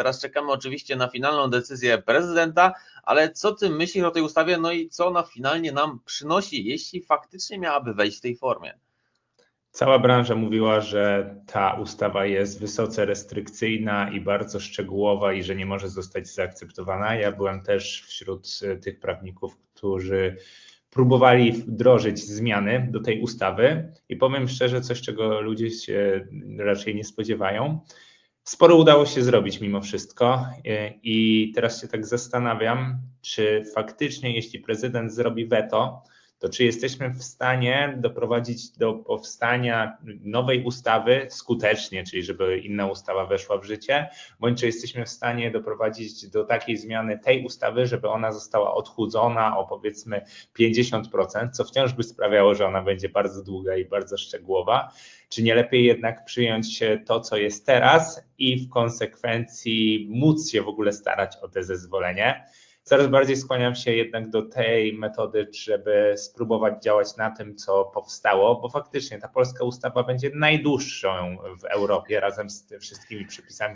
Teraz czekamy oczywiście na finalną decyzję prezydenta, ale co ty myślisz o tej ustawie, no i co ona finalnie nam przynosi, jeśli faktycznie miałaby wejść w tej formie? Cała branża mówiła, że ta ustawa jest wysoce restrykcyjna i bardzo szczegółowa i że nie może zostać zaakceptowana. Ja byłem też wśród tych prawników, którzy próbowali wdrożyć zmiany do tej ustawy i powiem szczerze, coś czego ludzie się raczej nie spodziewają. Sporo udało się zrobić mimo wszystko. I teraz się tak zastanawiam, czy faktycznie jeśli prezydent zrobi weto, to czy jesteśmy w stanie doprowadzić do powstania nowej ustawy skutecznie, czyli żeby inna ustawa weszła w życie, bądź czy jesteśmy w stanie doprowadzić do takiej zmiany tej ustawy, żeby ona została odchudzona o powiedzmy 50%, co wciąż by sprawiało, że ona będzie bardzo długa i bardzo szczegółowa. Czy nie lepiej jednak przyjąć to, co jest teraz i w konsekwencji móc się w ogóle starać o te zezwolenie? Coraz bardziej skłaniam się jednak do tej metody, żeby spróbować działać na tym, co powstało, bo faktycznie ta polska ustawa będzie najdłuższą w Europie razem z wszystkimi przepisami